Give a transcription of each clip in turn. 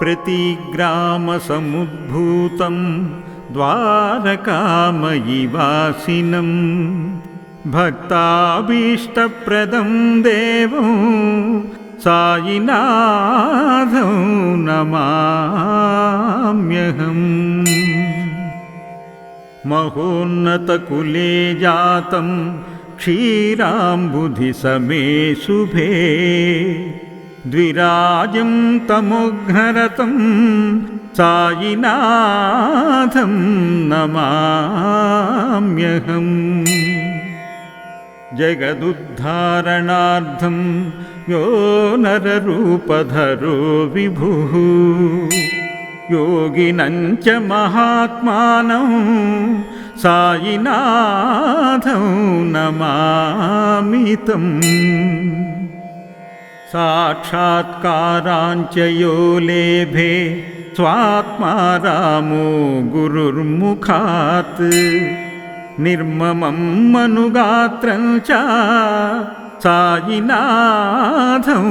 प्रतिग्रामसमुद्भूतं द्वारकामयिवासिनं भक्ताभीष्टप्रदं देवं सायिनाथं नमाम्यहम्। महोन्नतकुले जातं क्षीराम्बुधिसमे शुभे द्विराजं तमुघ्नरतं सायिनाथं नमाम्यहम्। जगदुद्धारणार्थं यो नररूपधरो विभुः। योगिनं च महात्मानं सायिनाथं नमामि साक्षात्काराञ्च यो लेभे स्वात्मा रामो गुरुर्मुखात्। निर्ममं मनुगात्रं च सायिनाथं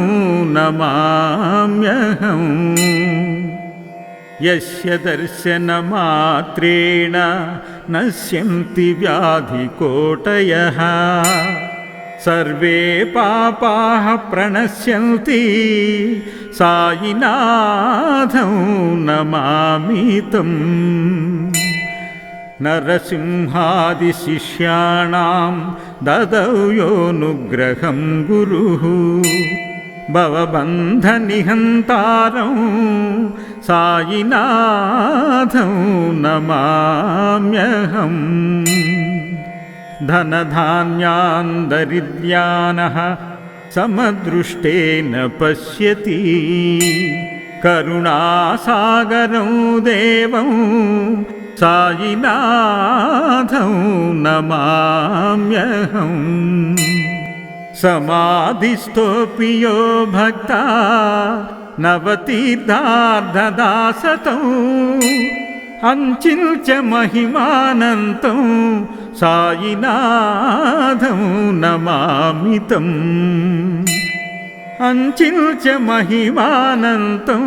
नमाम्यहम् यस्य दर्शनमात्रेण नश्यन्ति व्याधिकोटयः सर्वे पापाः प्रणश्यन्ति। सायिनाथं नमामि तम् नरसिंहादिशिष्याणां ददौ योऽनुग्रहं गुरुः। भवबन्धनिहन्तारं सायिनाथं नमाम्यहम् धनधान्यान् दरिद्र्यानः समदृष्टेन पश्यति। करुणासागरं देवं सायिनाथं नमाम्यहम् समाधिस्थोऽपि यो भक्ता नवतीर्थार्धदासतौ। अञ्चिल्च महिमानन्तं सायिनाथं नमामि तम् अञ्चिल्च महिमानन्तं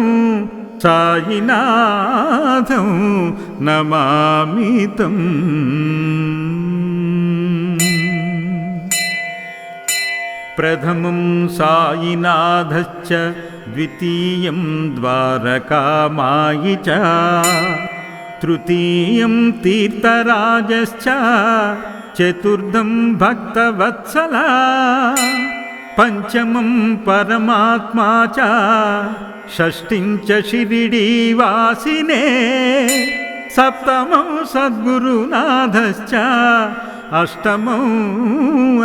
सायिनाथं नमामि तम् प्रथमं सायिनाथश्च द्वितीयं द्वारकामायि च तृतीयं तीर्थराजश्च चतुर्थं भक्तवत्सला पञ्चमं परमात्मा च षष्ठिं च शिरिडीवासिने सप्तमं सद्गुरुनाथश्च अष्टमौ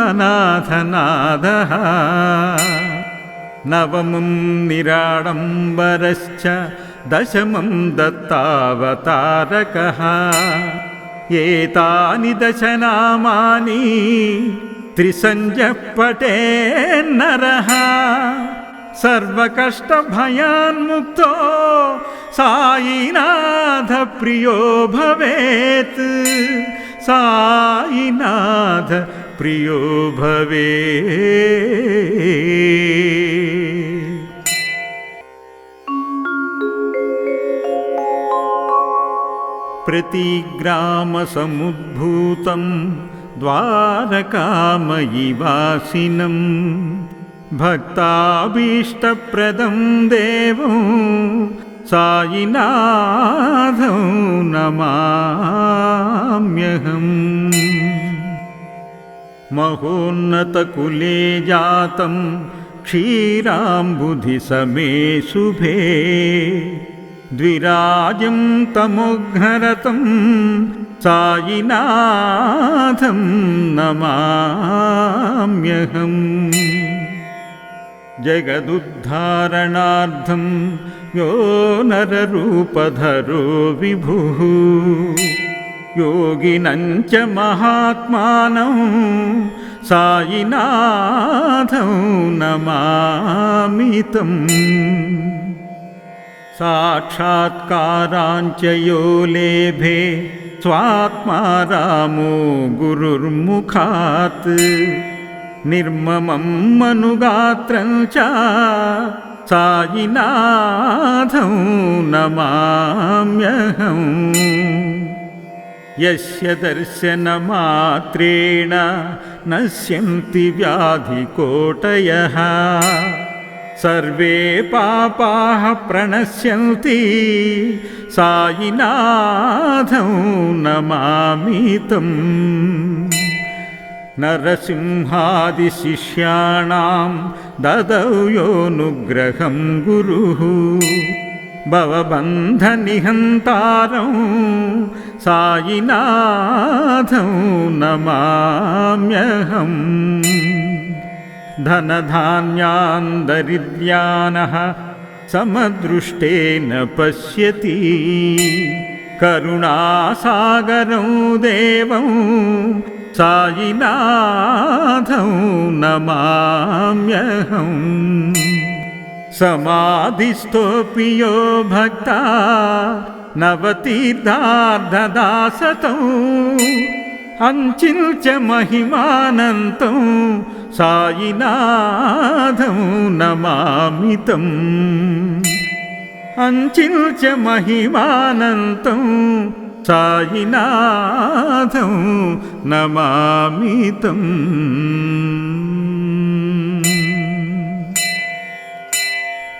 अनाथनाथः नवमं निराडम्बरश्च दशमं दत्तावतारकः। एतानि दशनामानि त्रिसञ्जः पटेन्नरः सर्वकष्टभयान्मुक्तो सायिनाथप्रियो भवेत्। सायिनाथ प्रियो भवे प्रतिग्रामसमुद्भूतं द्वारकामयिवासिनं भक्ताभीष्टप्रदं देवं सायिनाथं नमाम्यहम्। महोन्नतकुले जातं क्षीराम्बुधिसमे शुभे द्विराजं तमुघ्नरतं सायिनाथं नमाम्यहम्। जगदुद्धारणार्थं यो नररूपधरो विभुः। योगिनं च महात्मानं सायिनाथं नमामि तम् साक्षात्काराञ्च यो लेभे स्वात्मा रामो गुरुर्मुखात्। निर्ममं मनुगात्रं च सायिनाथं नमाम्यहम् यस्य दर्शनमात्रेण नश्यन्ति व्याधिकोटयः सर्वे पापाः प्रणश्यन्ति। सायिनाथं नमामि तम् नरसिंहादिशिष्याणां ददौ योऽनुग्रहं गुरुः। भवबन्धनिहन्तारं सायिनाथं नमाम्यहम् धनधान्यान् दरिद्र्यानः समदृष्टेन पश्यति। करुणासागरं देवं सायिनाथं नमाम्यहम् समाधिस्थोऽपि यो भक्ता नवतीर्थार्धदासतौ। अञ्चिल्च महिमानन्तं सायिनाथं नमामि तम् अञ्चिल्च महिमानन्तं सायिनाथं नमामि तम्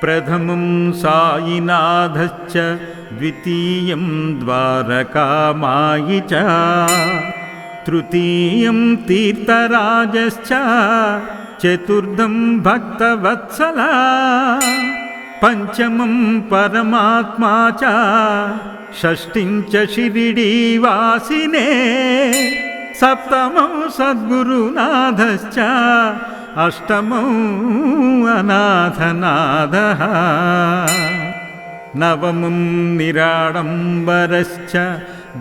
प्रथमं सायिनाथश्च द्वितीयं द्वारकामायि च तृतीयं तीर्थराजश्च चतुर्थं भक्तवत्सला पञ्चमं परमात्मा च षष्ठिं च शिरिडीवासिने सप्तमं सद्गुरुनाथश्च अष्टमौ अनाथनाथः नवमं निराडम्बरश्च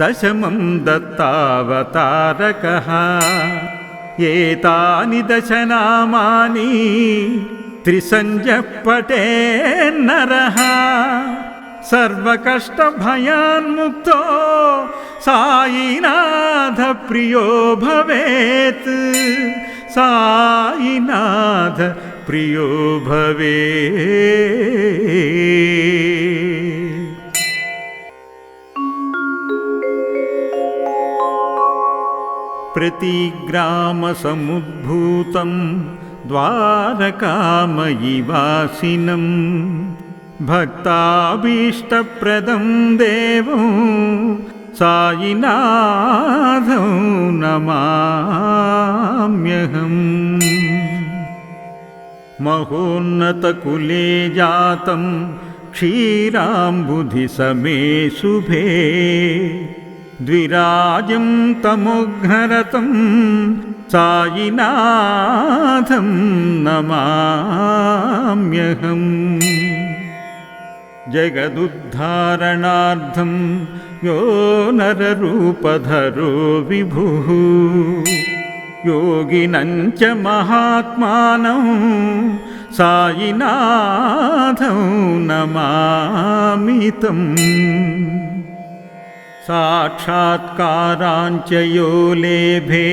दशमं दत्तावतारकः। एतानि दशनामानि त्रिसञ्जः पटेन्नरः सर्वकष्टभयान्मुक्तो सायिनाथप्रियो भवेत्। सायिनाथ प्रियो भवेत् प्रतिग्रामसमुद्भूतं द्वारकामयिवासिनं भक्ताभीष्टप्रदं देवं सायिनाथं नमाम्यहम् महोन्नतकुले जातं क्षीराम्बुधिसमे शुभे द्विराजं तमुघ्नरतं सायिनाथं नमाम्यहम्। जगदुद्धारणार्थं यो नररूपधरो विभुः। योगिनं च महात्मानं सायिनाथं नमामि तम् साक्षात्काराञ्च यो लेभे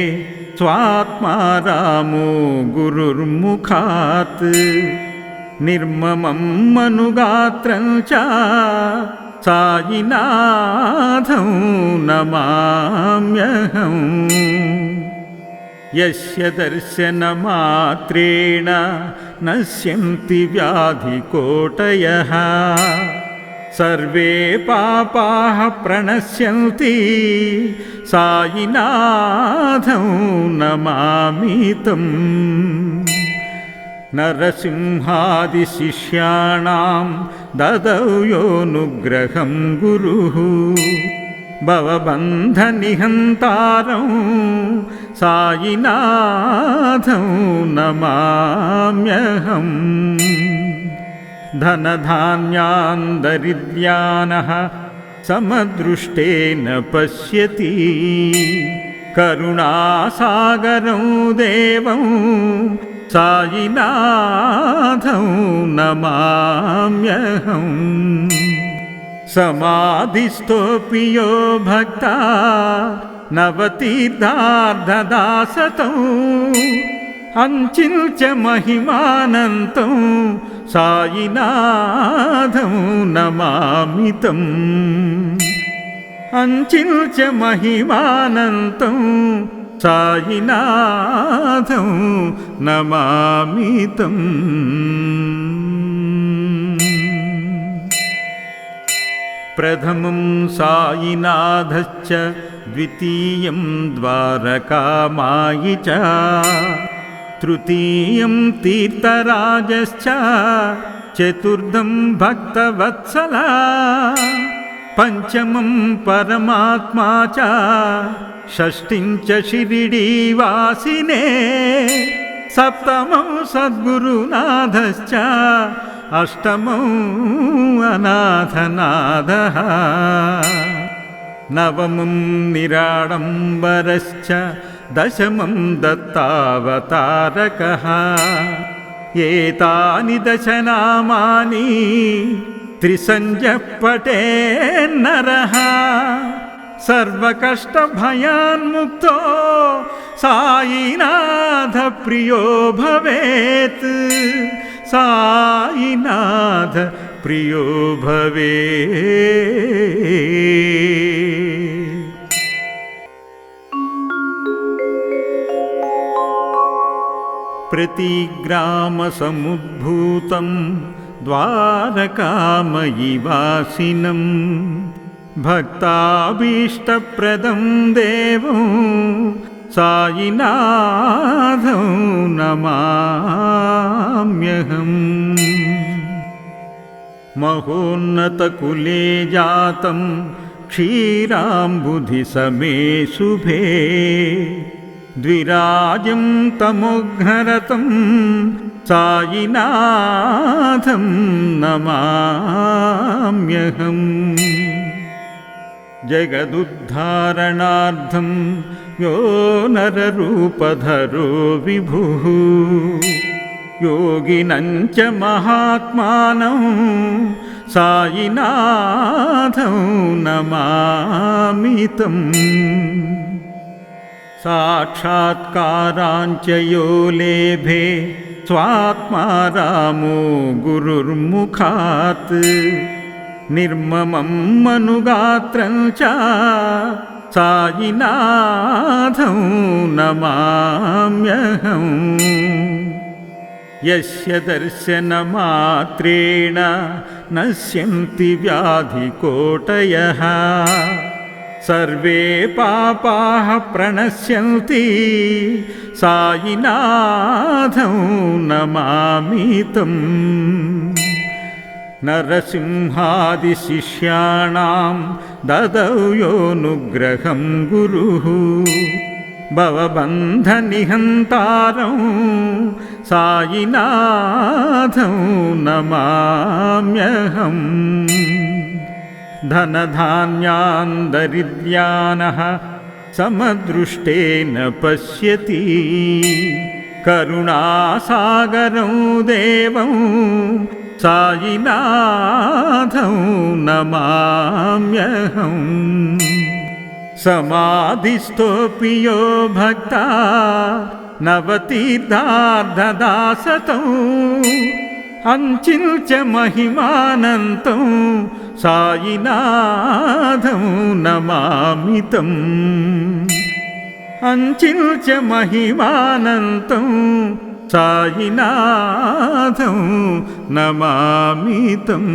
स्वात्मा रामो गुरुर्मुखात्। निर्ममं मनुगात्रं च सायिनाथं नमाम्यहम् यस्य दर्शनमात्रेण नश्यन्ति व्याधिकोटयः सर्वे पापाः प्रणश्यन्ति। सायिनाथं नमामि तम् नरसिंहादिशिष्याणां ददौ योऽनुग्रहं गुरुः। भवबन्धनिहन्तारं सायिनाथं नमाम्यहम् धनधान्यान् दरिद्र्यानः समदृष्टेन पश्यति। करुणासागरं देवं सायिनाथं नमाम्यहम् समाधिस्थोऽपि यो भक्ता नवतीर्थार्धदासतौ अञ्चिल्च महिमानन्तं सायिनाथं नमामि तम् अञ्चिल्च महिमानन्तं सायिनाथं नमामि तम् प्रथमं सायिनाथश्च द्वितीयं द्वारकामायि च तृतीयं तीर्थराजश्च चतुर्थं भक्तवत्सला पञ्चमं परमात्मा च षष्ठिं च शिरिडीवासिने सप्तमं सद्गुरुनाथश्च अष्टमौ अनाथनाथः नवमं निराडम्बरश्च दशमं दत्तावतारकः। एतानि दशनामानि त्रिसञ्जः पटेन्नरः सर्वकष्टभयान्मुक्तो सायिनाथप्रियो भवेत्। सायिनाथ प्रियो भवेत् प्रतिग्रामसमुद्भूतं द्वारकामयिवासिनं भक्ताभीष्टप्रदं देवं सायिनाथं नमाम्यहम् महोन्नतकुले जातं क्षीराम्बुधिसमे शुभे द्विराजं तमुघ्नरतं सायिनाथं नमाम्यहम्। जगदुद्धारणार्थं यो नररूपधरो विभुः। योगिनं च महात्मानं सायिनाथं नमामि तम् साक्षात्काराञ्च यो लेभे स्वात्मा रामो गुरुर्मुखात्। निर्ममं मनुगात्रं च सायिनाथं नमाम्यहम्। यस्य दर्शनमात्रेण नश्यन्ति व्याधिकोटयः सर्वे पापाः प्रणश्यन्ति। सायिनाथं नमामि तम् नरसिंहादिशिष्याणां ददौ योऽनुग्रहं गुरुः। भवबन्धनिहन्तारं सायिनाथं नमाम्यहम् धनधान्यान् दरिद्र्यानः समदृष्टेन पश्यति। करुणासागरं देवं सायिनाथं नमाम्यहम् समाधिस्थोऽपि यो भक्ता नवतीर्थार्धदासतौ अञ्चिल्च महिमानन्तं सायिनाथं नमामि तम् अञ्चिल्च महिमानन्तं सायिनाथं नमामि तम्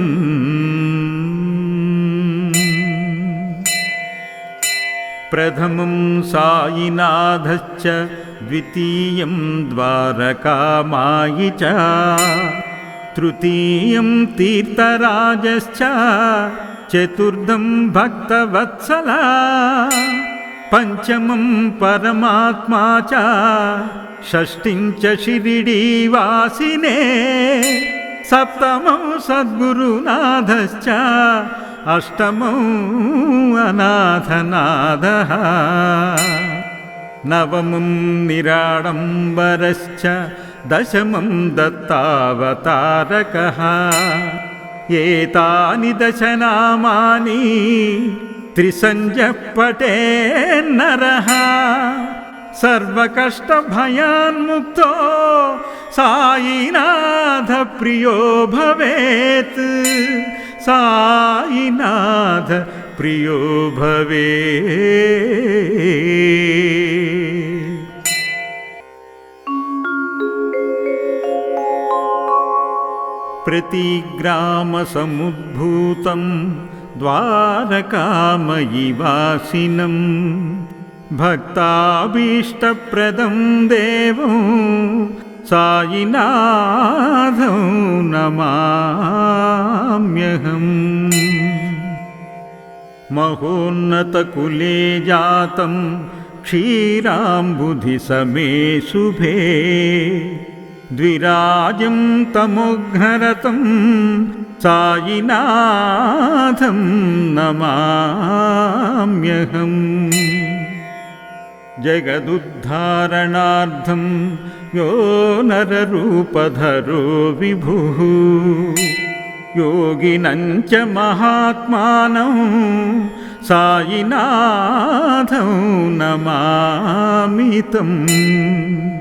प्रथमं सायिनाथश्च द्वितीयं द्वारकामायि च तृतीयं तीर्थराजश्च चतुर्थं भक्तवत्सला पञ्चमं परमात्मा च षष्ठिं च शिरिडीवासिने सप्तमं सद्गुरुनाथश्च अष्टमौ अनाथनाथः नवमं निराडम्बरश्च दशमं दत्तावतारकः। एतानि दशनामानि त्रिसञ्जः पटेन्नरः सर्वकष्टभयान्मुक्तो सायिनाथ प्रियो भवेत्। सायिनाथ प्रियो भवेत् प्रतिग्रामसमुद्भूतं द्वारकामयि वासिनं भक्ताभीष्टप्रदं देवं सायिनाथं नमाम्यहम्। महोन्नतकुले जातं क्षीराम्बुधिसमे शुभे द्विराजं तमुघ्नरतं सायिनाथं नमाम्यहम्। जगदुद्धारणार्थं यो नररूपधरो विभुः। योगिनं च महात्मानं सायिनाथं नमामि तम्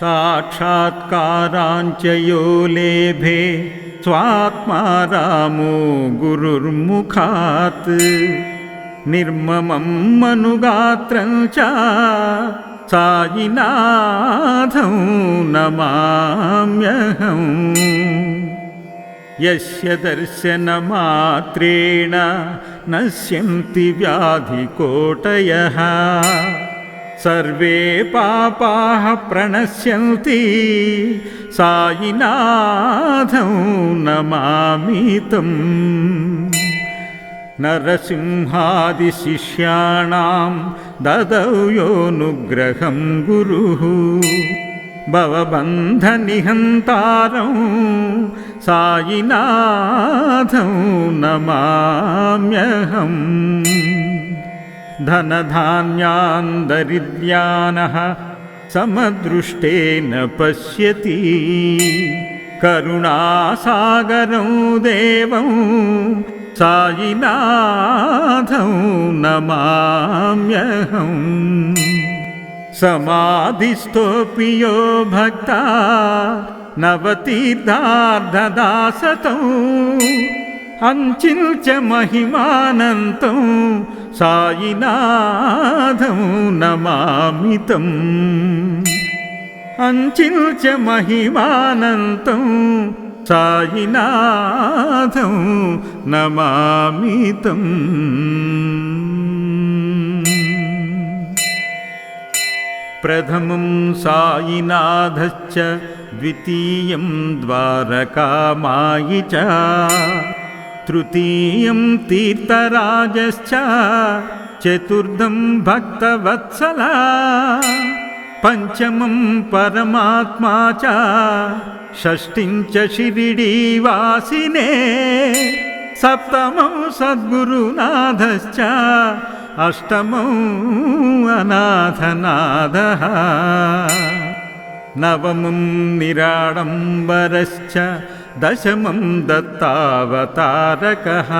साक्षात्काराञ्च यो लेभे स्वात्मा रामो गुरुर्मुखात्। निर्ममं मनुगात्रं च सायिनाथं नमाम्यहम्। यस्य दर्शनमात्रेण नश्यन्ति व्याधिकोटयः सर्वे पापाः प्रणश्यन्ति। सायिनाथं नमामि तम् नरसिंहादिशिष्याणां ददौ योऽनुग्रहं गुरुः। भवबन्धनिहन्तारं सायिनाथं नमाम्यहम् धनधान्यान् दरिद्र्यानः समदृष्टेन पश्यति। करुणासागरं देवं सायिनाथं नमाम्यहम् समाधिस्थोऽपि यो भक्ता नवतीर्थार्धदासतौ। अञ्चिल्च महिमानन्तं सायिनाथं नमामि तम् अञ्चिल्च महिमानन्तं सायिनाथं नमामि तम् प्रथमं सायिनाथश्च द्वितीयं द्वारकामायि च तृतीयं तीर्थराजश्च चतुर्थं भक्तवत्सला पञ्चमं परमात्मा च षष्ठिं च शिरिडीवासिने सप्तमं सद्गुरुनाथश्च अष्टमौ अनाथनादः नवमं निराडम्बरश्च दशमं दत्तावतारकः।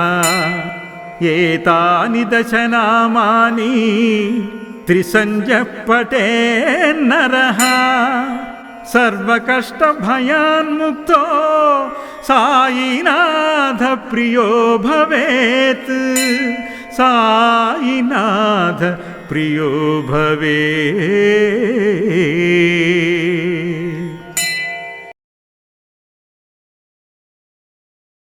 एतानि दशनामानि त्रिसञ्जः पटेन्नरः सर्वकष्टभयान्मुक्तो सायिनाथप्रियो भवेत्। सायिनाथ प्रियो भवेत्